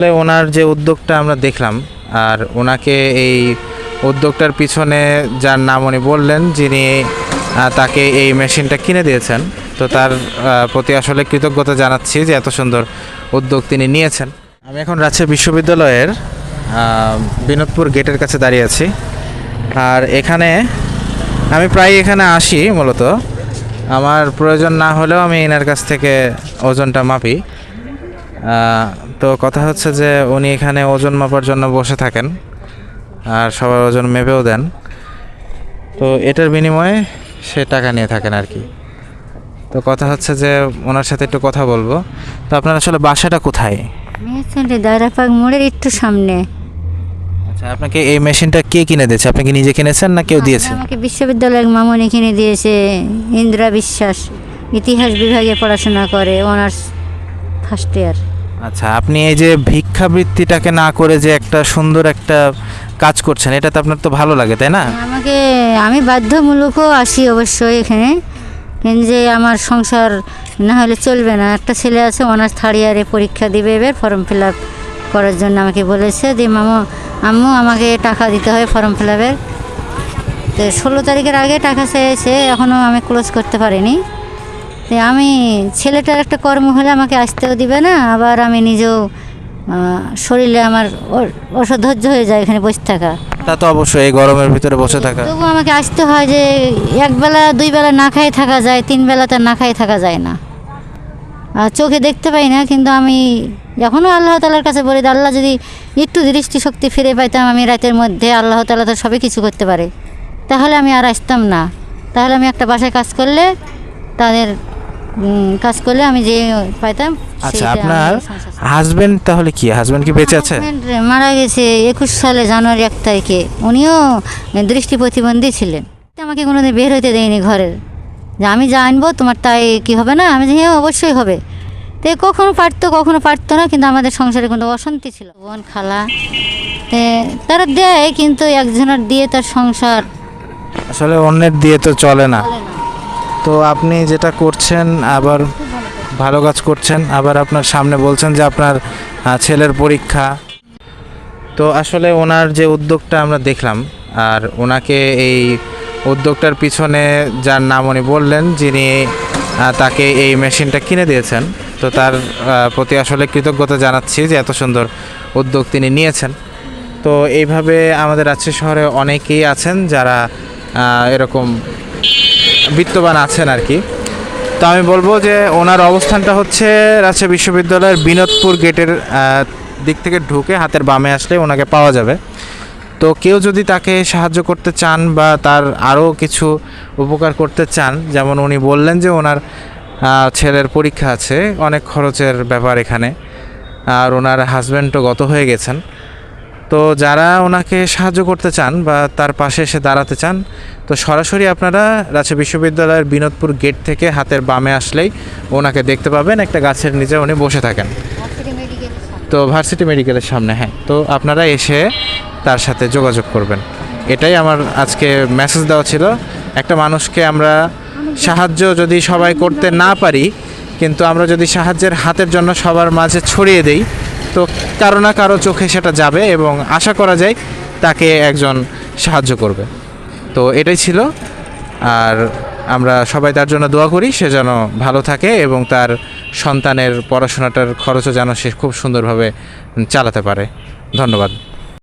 আসলে ওনার যে উদ্যোগটা আমরা দেখলাম, আর ওনাকে এই উদ্যোগটার পিছনে যার নাম উনি বললেন, যিনি তাকে এই মেশিনটা কিনে দিয়েছেন। তো তার প্রতি আসলে কৃতজ্ঞতা জানাচ্ছি যে এত সুন্দর উদ্যোগ তিনি নিয়েছেন। আমি এখন রাজশাহী বিশ্ববিদ্যালয়ের বিনোদপুর গেটের কাছে দাঁড়িয়ে আছি। আর এখানে আমি প্রায় এখানে আসি মূলত। আমার প্রয়োজন না হলেও আমি এনার কাছ থেকে ওজনটা মাপি। তো কথা হচ্ছে যে উনি এখানে ওজন মাপার জন্য বসে থাকেন আর সবার ওজন মেপেও দেন। তো এটার বিনিময়ে সে টাকা নিয়ে থাকেন আর কি। তো কথা হচ্ছে যে ওনার সাথে একটু কথা বলব। তো আপনার আসলে বাসাটা কোথায়? দায়রাপাক মোড়ের একটু সামনে। আচ্ছা আপনাকে এই মেশিনটা কে কিনে দিয়েছে? আপনি কি নিজে কিনেছেন না কেউ দিয়েছে? আমাকে বিশ্ববিদ্যালয়ের মামনি কিনে দিয়েছে ইন্দিরা বিশ্বাস। ইতিহাস বিভাগে পড়াশোনা করে অনার্স ফার্স্ট ইয়ার আচ্ছা আপনি এই যে ভিক্ষাবৃত্তিটাকে না করে যে একটা সুন্দর একটা কাজ করছেন এটা তো আপনার তো ভালো লাগে তাই না? আমাকে আমি বাধ্যমূলকও আসি অবশ্যই এখানে। যে আমার সংসার না হলে চলবে না। একটা ছেলে আছে অনার্স থার্ড ইয়ারে পরীক্ষা দিবে এবার ফর্ম ফিল আপ করার জন্য আমাকে বলেছে যে মামু আম্মু আমাকে টাকা দিতে হয় ফর্ম ফিল আপের। তো ষোলো তারিখের আগে টাকা চেয়েছে এখনও আমি ক্লোজ করতে পারিনি। আমি ছেলেটার একটা কর্ম হলে আমাকে আসতেও দিবে না আবার আমি নিজেও শরীরে আমার অ- অসহ্য হয়ে যায় এখানে বসে থাকা। তা তো অবশ্যই এই গরমের ভিতরে বসে থাকা। তবু আমাকে আসতে হয় যে একবেলা দুই বেলা না খাই থাকা যায় তিন বেলা তো না খাই থাকা যায় না। আর চোখে দেখতে পাই না কিন্তু আমি এখনও আল্লাহ তালার কাছে বলি আল্লাহ যদি একটু দৃষ্টিশক্তি ফিরে পাইতাম আমি রাতের মধ্যে আল্লাহ তালা তো সবই কিছু করতে পারে। তাহলে আমি আর আসতাম না। তাহলে আমি একটা বাসায় কাজ করলে তাদের কাজ করলে আমি যে পাইতাম আচ্ছা আপনার হাজবেন্ড তাহলে কি? হাজবেন্ড কি বেঁচে আছে? মারা গেছে একুশ সালে জানুয়ারি এক তারিখে। উনিও দৃষ্টি প্রতিবন্ধী ছিলেন। আমাকে কোনোদিন বের হইতে দেয়নি ঘরের। যে আমি যা আনব তোমার তাই কি হবে না? আমি হ্যাঁ অবশ্যই হবে। তো কখনো পারতো কখনো পারতো না কিন্তু আমাদের সংসারে কিন্তু অশান্তি ছিল। বোন খালা তে তারা দেয় কিন্তু একজনের দিয়ে তার সংসার আসলে অন্যের দিয়ে তো চলে না। তো আপনি যেটা করছেন, আবার ভালো কাজ করছেন, আবার আপনার সামনে বলছেন যে আপনার ছেলের পরীক্ষা। তো আসলে ওনার যে উদ্যোগটা আমরা দেখলাম, আর ওনাকে এই উদ্যোগটার পিছনে যার নাম উনি বললেন, যিনি তাকে এই মেশিনটা কিনে দিয়েছেন। তো তার প্রতি আসলে কৃতজ্ঞতা জানাচ্ছি যে এত সুন্দর উদ্যোগ তিনি নিয়েছেন। তো এইভাবে আমাদের রাজশাহী শহরে অনেকেই আছেন যারা এরকম বিত্তবান আছেন আর কি। তো আমি বলব যে ওনার অবস্থানটা হচ্ছে রাজশাহী বিশ্ববিদ্যালয়ের বিনোদপুর গেটের দিক থেকে ঢুকে হাতের বামে আসলে ওনাকে পাওয়া যাবে। তো কেউ যদি তাকে সাহায্য করতে চান বা তার আরও কিছু উপকার করতে চান, যেমন উনি বললেন যে ওনার ছেলের পরীক্ষা আছে, অনেক খরচের ব্যাপার এখানে। আর ওনার হাজব্যান্ডও গত হয়ে গেছেন। তো যারা ওনাকে সাহায্য করতে চান বা তার পাশে এসে দাঁড়াতে চান তো সরাসরি আপনারা রাজশাহী বিশ্ববিদ্যালয়ের বিনোদপুর গেট থেকে হাতের বামে আসলেই ওনাকে দেখতে পাবেন। একটা গাছের নিচে উনি বসে থাকেন। তো ভার্সিটি মেডিকেলের সামনে হ্যাঁ। তো আপনারা এসে তার সাথে যোগাযোগ করবেন। এটাই আমার আজকে মেসেজ দেওয়া ছিল। একটা মানুষকে আমরা সাহায্য যদি সবাই করতে না পারি কিন্তু আমরা যদি সাহায্যের হাতের জন্য সবার মাঝে ছড়িয়ে দেই তো কারও না কারও চোখে সেটা যাবে এবং আশা করা যায় তাকে একজন সাহায্য করবে। তো এটাই ছিল। আর আমরা সবাই তার জন্য দোয়া করি, সে যেন ভালো থাকে এবং তার সন্তানের পড়াশোনাটার খরচও যেন সে খুব সুন্দরভাবে চালাতে পারে। ধন্যবাদ।